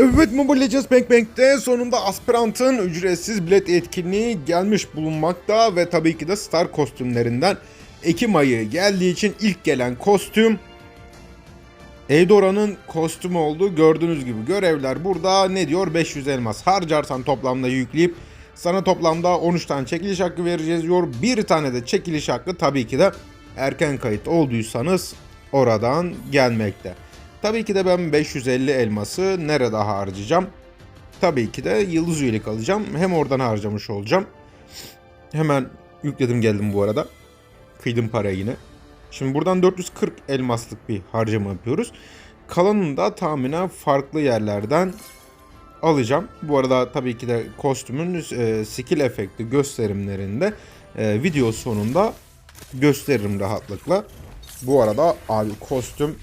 Evet Mobile Legends Bank Bank'te sonunda Aspirant'ın ücretsiz bilet etkinliği gelmiş bulunmakta ve tabii ki de Star kostümlerinden Ekim ayı geldiği için ilk gelen kostüm Eidora'nın kostümü oldu. Gördüğünüz gibi görevler burada ne diyor? 500 elmas harcarsan toplamda yükleyip sana toplamda 13 tane çekiliş hakkı vereceğiz diyor. Bir tane de çekiliş hakkı tabii ki de erken kayıt olduysanız oradan gelmekte. Tabii ki de ben 550 elması nerede harcayacağım? Tabii ki de yıldız üyelik alacağım. Hem oradan harcamış olacağım. Hemen yükledim geldim bu arada. Kıydım parayı yine. Şimdi buradan 440 elmaslık bir harcama yapıyoruz. Kalanını da tahminen farklı yerlerden alacağım. Bu arada tabii ki de kostümün e, skill efekti gösterimlerinde e, video sonunda gösteririm rahatlıkla. Bu arada abi kostüm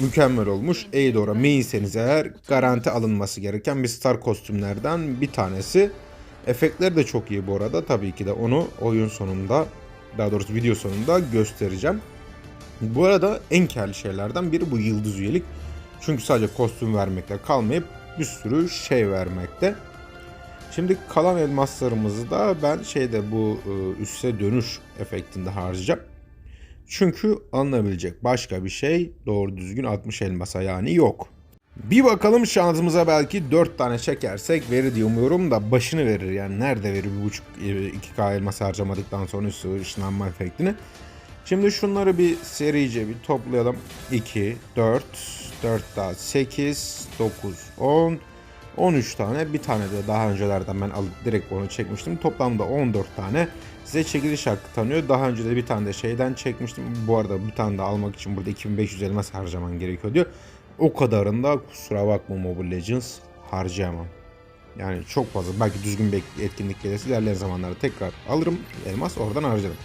mükemmel olmuş. Eidora mainseniz eğer garanti alınması gereken bir star kostümlerden bir tanesi. Efektleri de çok iyi bu arada. Tabii ki de onu oyun sonunda daha doğrusu video sonunda göstereceğim. Bu arada en karlı şeylerden biri bu yıldız üyelik. Çünkü sadece kostüm vermekle kalmayıp bir sürü şey vermekte. Şimdi kalan elmaslarımızı da ben şeyde bu e, üste dönüş efektinde harcayacağım. Çünkü alınabilecek başka bir şey doğru düzgün 60 elmasa yani yok. Bir bakalım şansımıza belki 4 tane çekersek verir diye umuyorum da başını verir. Yani nerede verir 1.5 2K elmas harcamadıktan sonra üstü ışınlanma efektini. Şimdi şunları bir serice bir toplayalım. 2, 4, 4 daha 8, 9, 10, 13 tane. Bir tane de daha öncelerden ben alıp direkt onu çekmiştim. Toplamda 14 tane size çekiliş hakkı tanıyor. Daha önce de bir tane de şeyden çekmiştim. Bu arada bir tane de almak için burada 2500 elmas harcaman gerekiyor diyor. O kadarında kusura bakma Mobile Legends harcayamam. Yani çok fazla. Belki düzgün bir etkinlik gelirse ilerleyen zamanlarda tekrar alırım elmas oradan harcarım.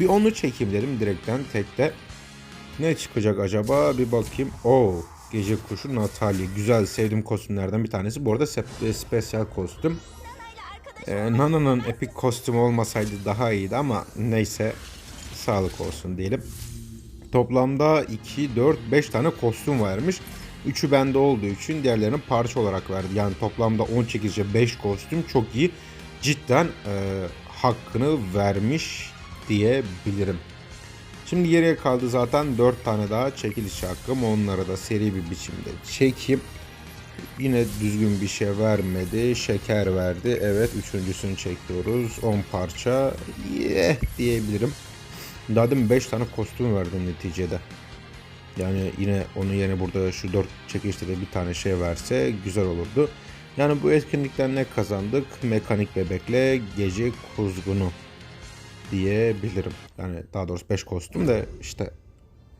Bir onu çekeyim dedim direkten tekte. Ne çıkacak acaba bir bakayım. Oo gece kuşu Natalie. Güzel sevdiğim kostümlerden bir tanesi. Bu arada spe- spesyal kostüm. Ee, Nana'nın epik kostümü olmasaydı daha iyiydi ama neyse sağlık olsun diyelim. Toplamda 2, 4, 5 tane kostüm vermiş. Üçü bende olduğu için diğerlerini parça olarak verdi. Yani toplamda 10 çekici 5 kostüm çok iyi. Cidden e, hakkını vermiş diyebilirim. Şimdi geriye kaldı zaten 4 tane daha çekiliş hakkım. Onları da seri bir biçimde çekeyim. Yine düzgün bir şey vermedi. Şeker verdi. Evet üçüncüsünü çekiyoruz. 10 parça. Yeah diyebilirim. Daha demin 5 tane kostüm verdi neticede. Yani yine onun yerine burada şu 4 çekişte de bir tane şey verse güzel olurdu. Yani bu etkinlikten ne kazandık? Mekanik bebekle gece kuzgunu diyebilirim. Yani daha doğrusu 5 kostüm de işte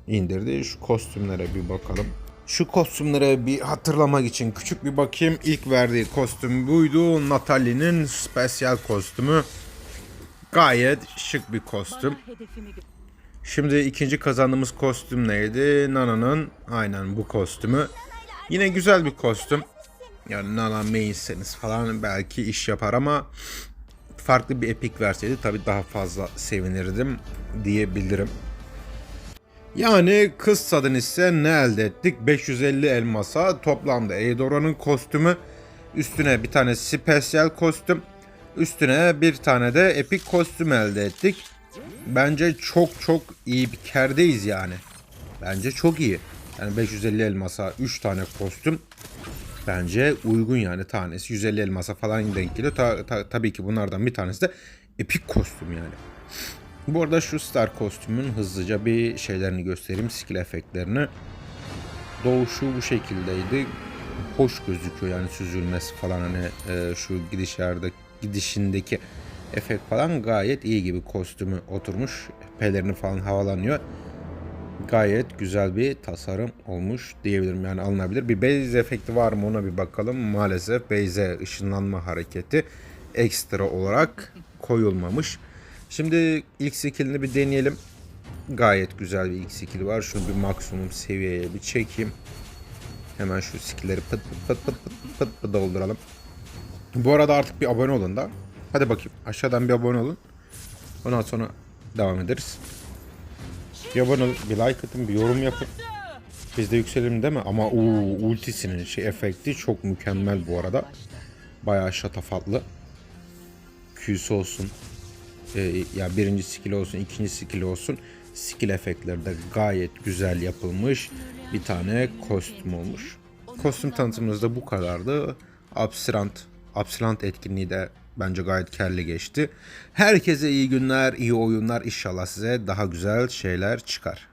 indirdi. Şu kostümlere bir bakalım. Şu kostümlere bir hatırlamak için küçük bir bakayım. İlk verdiği kostüm buydu. Natalie'nin spesyal kostümü. Gayet şık bir kostüm. Şimdi ikinci kazandığımız kostüm neydi? Nana'nın aynen bu kostümü. Yine güzel bir kostüm. Yani Nana mainseniz falan belki iş yapar ama farklı bir epik verseydi tabii daha fazla sevinirdim diyebilirim. Yani kıssadan ise ne elde ettik? 550 elmasa toplamda Eidora'nın kostümü üstüne bir tane spesyal kostüm üstüne bir tane de epik kostüm elde ettik. Bence çok çok iyi bir kerdeyiz yani. Bence çok iyi. Yani 550 elmasa 3 tane kostüm bence uygun yani tanesi 150 elmasa falan denk geliyor. Ta, ta- tabii ki bunlardan bir tanesi de epik kostüm yani. Bu arada şu star kostümün hızlıca bir şeylerini göstereyim. Skill efektlerini. Doğuşu bu şekildeydi. Hoş gözüküyor yani süzülmesi falan hani e, şu gidişlerde gidişindeki efekt falan gayet iyi gibi kostümü oturmuş. Pelerini falan havalanıyor. Gayet güzel bir tasarım olmuş diyebilirim yani alınabilir. Bir base efekti var mı ona bir bakalım. Maalesef base ışınlanma hareketi ekstra olarak koyulmamış. Şimdi ilk skillini bir deneyelim. Gayet güzel bir ilk skill var. Şunu bir maksimum seviyeye bir çekeyim. Hemen şu skillleri pıt pıt pıt pıt pıt pıt pıt dolduralım. Bu arada artık bir abone olun da. Hadi bakayım aşağıdan bir abone olun. Ondan sonra devam ederiz. Bir abone olun, bir like atın, bir yorum yapın. Biz de yükselelim değil mi? Ama uu, ultisinin şey efekti çok mükemmel bu arada. Bayağı şatafatlı. Q'su olsun. Ee, ya birinci skill olsun, ikinci skill olsun. Skill efektleri de gayet güzel yapılmış. Bir tane kostüm olmuş. Kostüm tanıtımımız da bu kadardı. Absirant, Absirant etkinliği de bence gayet kelli geçti. Herkese iyi günler, iyi oyunlar. İnşallah size daha güzel şeyler çıkar.